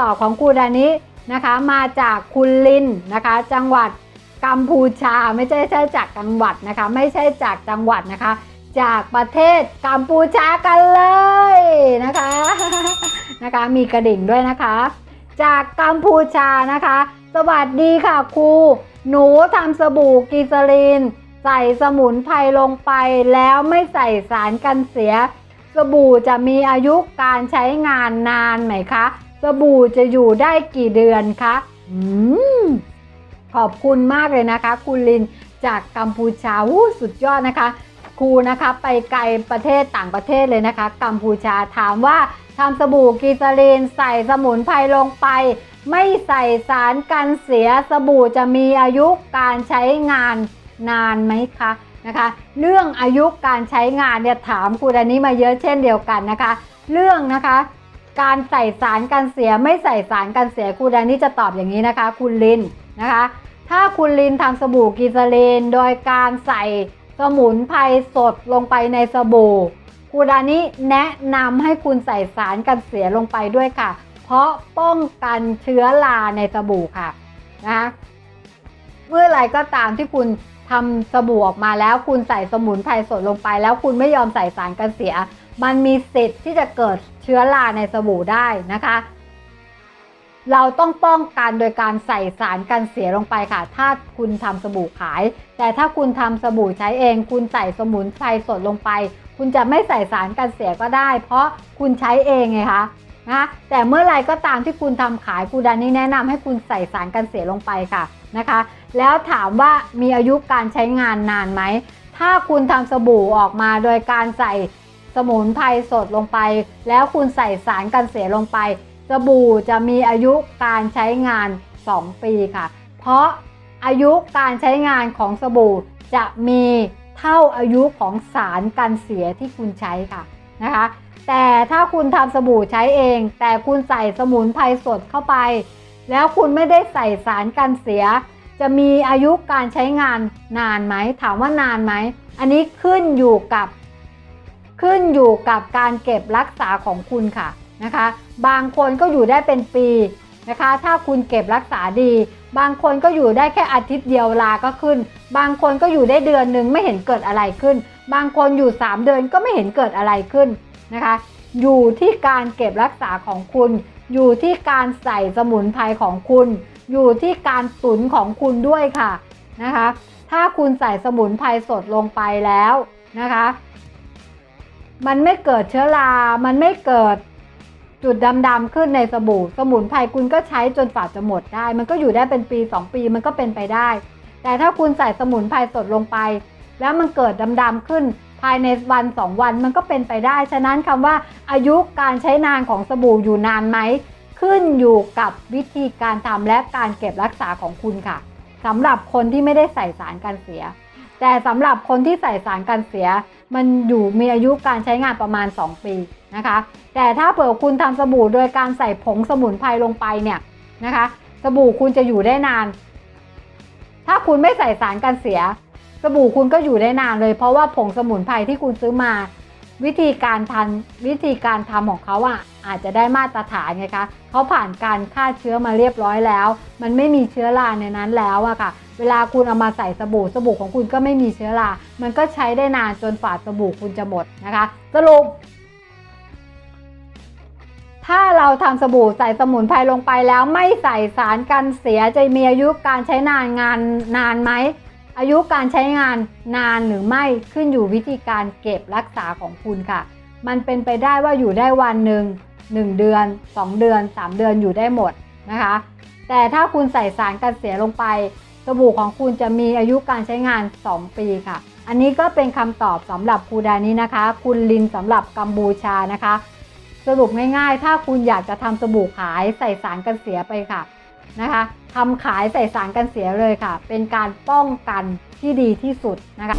ตอบของคุณอันนี้นะคะ มาจากคุณลินนะคะ จังหวัดกัมพูชาไม่ใช่ใช่จากจังหวัดนะคะ ไม่ใช่จากจังหวัดนะคะ จากประเทศกัมพูชากันเลยนะคะนะคะ มีกระดิ่งด้วยนะคะ จากกัมพูชานะคะ สวัสดีค่ะครูหนูทำสบู่กีซาลีนใส่สมุนไพรลงไปแล้วไม่ใส่สารกันเสีย สบู่จะมีอายุการใช้งานนานไหมคะ สบู่จะอยู่ได้กี่เดือนคะอืมขอบคุณมากเลยนะคะ คุณลินจากกัมพูชาวู้สุดยอดนะคะ ครูนะคะไปไกลประเทศต่างประเทศเลยนะคะ กัมพูชาถามว่าทำสบู่กีซาลีนใส่สมุนไพรลงไป ไม่ใส่สารกันเสียสบู่จะมีอายุการใช้งานนานไหมคะนะคะ เรื่องอายุการใช้งานเนี่ยถามคุณอันนี้มาเยอะเช่นเดียวกันนะคะ เรื่องนะคะ การใส่สารกันเสียไม่ใส่สารกันเสียคุณอันนี้จะตอบอย่างนี้นะคะ คุณลินนะคะ ถ้าคุณลินทำสบู่กีซาลีนโดยการใส่สมุนไพรสดลงไปในสบู่คุณอันนี้แนะนำให้คุณใส่สารกันเสียลงไปด้วยค่ะ เพราะป้องกันเชื้อราในสบู่ค่ะนะคะเมื่อไรก็ตามที่คุณทำสบู่ออกมาแล้วคุณใส่สมุนไพรสดลงไป แล้วคุณไม่ยอมใส่สารกันเสีย มันมีสิทธิ์ที่จะเกิดเชื้อราในสบู่ได้นะคะ เราต้องป้องกันโดยการใส่สารกันเสียลงไปค่ะ ถ้าคุณทำสบู่ขาย แต่ถ้าคุณทำสบู่ใช้เอง คุณใส่สมุนไพรสดลงไป คุณจะไม่ใส่สารกันเสียก็ได้ เพราะคุณใช้เองไงคะนะแต่เมื่อไรก็ตามที่คุณทำขายกูดานี่แนะนำให้คุณใส่สารกันเสียลงไปค่ะนะคะ แล้วถามว่ามีอายุการใช้งานนานไหม ถ้าคุณทำสบู่ออกมาโดยการใส่ สมุนไพรสดลงไป แล้วคุณใส่สารกันเสียลงไป สบู่จะมีอายุการใช้งาน 2 ปีค่ะ เพราะอายุการใช้งานของสบู่จะมีเท่าอายุของสารกันเสียที่คุณใช้ค่ะนะคะ แต่ถ้าคุณทำสบู่ใช้เอง แต่คุณใส่สมุนไพรสดเข้าไป แล้วคุณไม่ได้ใส่สารกันเสีย จะมีอายุการใช้งานนานไหมถามว่านานไหม อันนี้ขึ้นอยู่กับ ขึ้นอยู่กับการเก็บรักษาของคุณค่ะนะคะ บางคนก็อยู่ได้เป็นปีนะคะ ถ้าคุณเก็บรักษาดี บางคนก็อยู่ได้แค่อาทิตย์เดียวลาก็ขึ้น บางคนก็อยู่ได้เดือนหนึ่งไม่เห็นเกิดอะไรขึ้น บางคนอยู่ 3 เดือนก็ไม่เห็นเกิดอะไรขึ้นนะคะ อยู่ที่การเก็บรักษาของคุณ อยู่ที่การใส่สมุนไพรของคุณ อยู่ที่การตุนของคุณด้วยค่ะนะคะ ถ้าคุณใส่สมุนไพรสดลงไปแล้วนะคะ มันไม่เกิดเชื้อรา มันไม่เกิดจุดดำๆขึ้นในสบู่ สมุนไพรคุณก็ใช้จนฝาจะหมดได้ มันก็อยู่ได้เป็นปี 2 ปีมันก็เป็นไปได้ แต่ถ้าคุณใส่สมุนไพรสดลงไป แล้วมันเกิดดำๆขึ้นภายในวัน2วันมันก็เป็นไปได้ ฉะนั้นคำว่าอายุการใช้นานของสบู่อยู่นานไหม ขึ้นอยู่กับวิธีการทำและการเก็บรักษาของคุณค่ะสำหรับคนที่ไม่ได้ใส่สารกันเสีย แต่สำหรับคนที่ใส่สารกันเสีย มันอยู่มีอายุการใช้งานประมาณ 2 ปีนะคะ แต่ถ้าเผื่อคุณทำสบู่โดยการใส่ผงสมุนไพรลงไปเนี่ยนะคะ สบู่คุณจะอยู่ได้นาน ถ้าคุณไม่ใส่สารกันเสีย สบู่คุณก็อยู่ได้นานเลย เพราะว่าผงสมุนไพรที่คุณซื้อมา วิธีการทันวิธีการทำของเขาอะอาจจะได้มาตรฐานไงคะเขาผ่านการฆ่าเชื้อมาเรียบร้อยแล้ว มันไม่มีเชื้อราในนั้นแล้วอะค่ะ เวลาคุณเอามาใส่สบู่สบู่ของคุณก็ไม่มีเชื้อรา มันก็ใช้ได้นานจนฝาสบู่คุณจะหมดนะคะ สรุป ถ้าเราทำสบู่ใส่สมุนไพรลงไปแล้วไม่ใส่สารกันเสียจะมีอายุการใช้นานงานนานไหมอายุการใช้งานนานหรือไม่ขึ้นอยู่วิธีการเก็บรักษาของคุณค่ะ มันเป็นไปได้ว่าอยู่ได้วันหนึ่ง1 เดือน 2 เดือน 3 เดือนอยู่ได้หมดนะคะ แต่ถ้าคุณใส่สารกันเสียลงไป สบู่ของคุณจะมีอายุการใช้งาน 2 ปีค่ะ อันนี้ก็เป็นคำตอบสำหรับครูดานี้นะคะ คุณลินสำหรับกัมบูชานะคะ สรุปง่ายๆ ถ้าคุณอยากจะทำสบู่ขายใส่สารกันเสียไปค่ะนะคะทำขายใส่สารกันเสียเลยค่ะ เป็นการป้องกันที่ดีที่สุดนะคะ